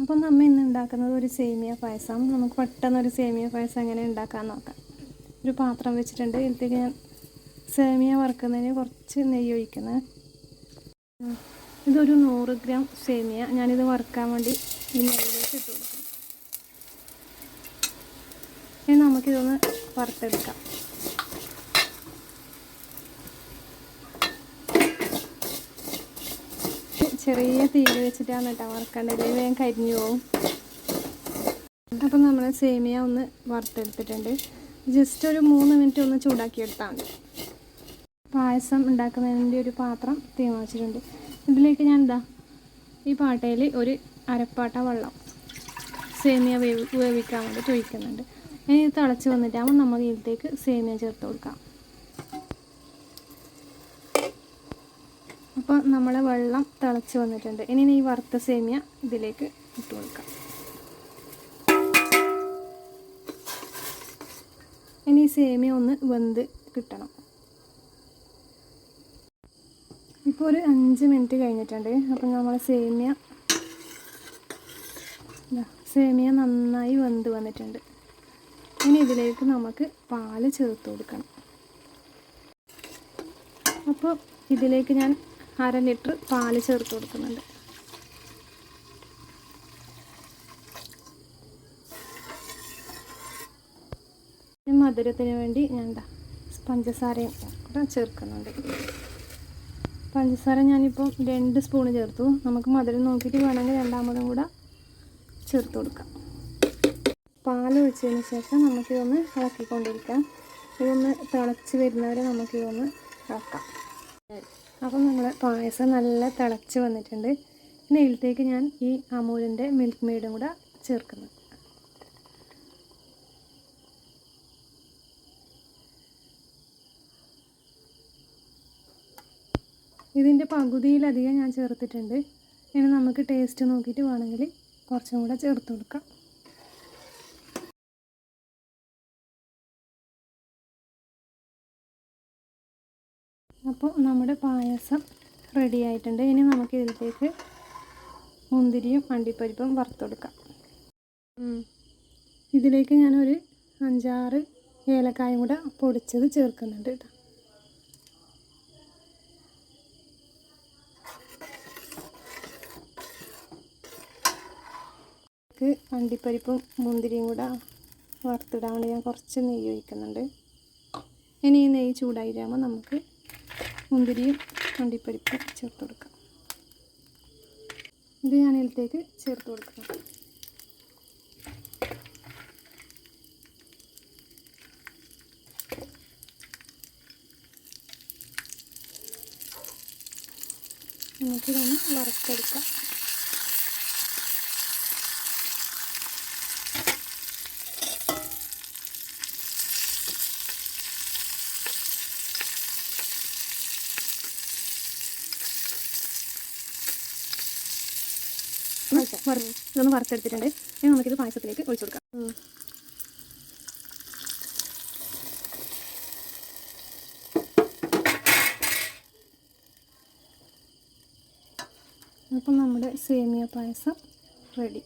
അപ്പം നമ്മ ഇന്ന് ഉണ്ടാക്കുന്നത് ഒരു സേമിയ പായസം. നമുക്ക് പെട്ടെന്ന് ഒരു സേമിയ പായസം എങ്ങനെ ഉണ്ടാക്കാൻ നോക്കാം. ഒരു പാത്രം വെച്ചിട്ടുണ്ട്. ഇതിലേക്ക് ഞാൻ സേമിയ വറുക്കുന്നതിന് കുറച്ച് നെയ്യ് ഒഴിക്കുന്നത്. ഇതൊരു നൂറ് ഗ്രാം സേമിയ. ഞാനിത് വറുക്കാൻ വേണ്ടി ഈ നെയ്യിലേക്ക് ഇട്ട് കൊടുക്കും ഇനി നമുക്കിതൊന്ന് വറുത്തെടുക്കാം. ചെറിയ തീയിൽ വെച്ചിട്ടാണ് കേട്ടോ വറുക്കേണ്ടത്. വേഗം കരിഞ്ഞു പോകും അപ്പം നമ്മൾ സേമിയ ഒന്ന് വറുത്തെടുത്തിട്ടുണ്ട്. ജസ്റ്റ് ഒരു മൂന്ന് മിനിറ്റ് ഒന്ന് ചൂടാക്കി എടുത്താൽ മതി. പായസം ഉണ്ടാക്കുന്നതിന്റെ ഒരു പാത്രം തീ വെച്ചിട്ടുണ്ട്. ഇതിലേക്ക് ഞാൻ എന്താ ഈ പാട്ടയിൽ ഒരു അരപ്പാട്ട വെള്ളം സേമിയ വേവി വേവിക്കാൻ വേണ്ടി ഒഴിക്കുന്നുണ്ട്. ഇനി തിളച്ച് വന്നിട്ടാകുമ്പോൾ നമ്മൾ ഇതിലേക്ക് സേമിയ ചേർത്ത് കൊടുക്കാം. അപ്പോൾ നമ്മളെ വെള്ളം തിളച്ച് വന്നിട്ടുണ്ട്. ഇനി ഈ വറുത്ത സേമിയ ഇതിലേക്ക് ഇട്ട് കൊടുക്കാം. ഇനി ഈ സേമിയ ഒന്ന് വെന്ത് കിട്ടണം. ഇപ്പോൾ ഒരു അഞ്ച് മിനിറ്റ് കഴിഞ്ഞിട്ടുണ്ട്. അപ്പം നമ്മൾ സേമിയ സേമിയ നന്നായി വെന്ത് വന്നിട്ടുണ്ട്. ഇനി ഇതിലേക്ക് നമുക്ക് പാൽ ചേർത്ത് കൊടുക്കണം. അപ്പോൾ ഇതിലേക്ക് ഞാൻ അര ലിറ്റർ പാൽ ചേർത്ത് കൊടുക്കുന്നുണ്ട്. മധുരത്തിന് വേണ്ടി ഞാൻ പഞ്ചസാരയും കൂടെ ചേർക്കുന്നുണ്ട്. പഞ്ചസാര ഞാനിപ്പോൾ രണ്ട് സ്പൂൺ ചേർത്തു. നമുക്ക് മധുരം നോക്കിയിട്ട് വേണമെങ്കിൽ രണ്ടാമതും കൂടെ ചേർത്ത് കൊടുക്കാം. പാൽ ഒഴിച്ചതിന് ശേഷം നമുക്കിതൊന്ന് ഇളക്കിക്കൊണ്ടിരിക്കാം. ഇതൊന്ന് തിളച്ച് വരുന്നവരെ നമുക്കിതൊന്ന് ഇളക്കാം. അപ്പം നമ്മൾ പായസം നല്ല തിളച്ച് വന്നിട്ടുണ്ട്. പിന്നെ ഇതിലേക്ക് ഞാൻ ഈ അമൂലിന്റെ മിൽക്ക് മെയ്ഡും കൂടെ ചേർക്കുന്നു. ഇതിന്റെ പകുതിയിലധികം ഞാൻ ചേർത്തിട്ടുണ്ട്. ഇനി നമുക്ക് ടേസ്റ്റ് നോക്കിയിട്ട് വേണമെങ്കിൽ കുറച്ചും കൂടെ ചേർത്ത് കൊടുക്കാം. അപ്പോൾ നമ്മുടെ പായസം റെഡി ആയിട്ടുണ്ട്. ഇനി നമുക്ക് ഇതിലേക്ക് മുന്തിരിയും അണ്ടിപ്പരിപ്പും വറുത്തെടുക്കാം. ഇതിലേക്ക് ഞാനൊരു അഞ്ചാറ് ഏലക്കായും കൂടെ പൊടിച്ചത് ചേർക്കുന്നുണ്ട് കേട്ടോ. അണ്ടിപ്പരിപ്പും മുന്തിരിയും കൂടെ വറുത്തിടാൻ വേണ്ടി ഞാൻ കുറച്ച് നെയ്യ് ഒഴിക്കുന്നുണ്ട്. ഇനി ഈ നെയ്യ് ചൂടായി നമുക്ക് മുന്തിരിയും അണ്ടിപ്പരിപ്പും ചേർത്ത് കൊടുക്കാം. ഇത് ഞാൻ ഇതിലേക്ക് ചേർത്ത് എന്നിട്ട് നമുക്കിതൊന്ന് വറുത്തെടുക്കാം. ഇതൊന്ന് വറുത്തെടുത്തിട്ടുണ്ട്. ഇനി നമുക്കിത് പായസത്തിലേക്ക് ഒഴിച്ചു കൊടുക്കാം. അപ്പം നമ്മുടെ സേമിയ പായസം റെഡി.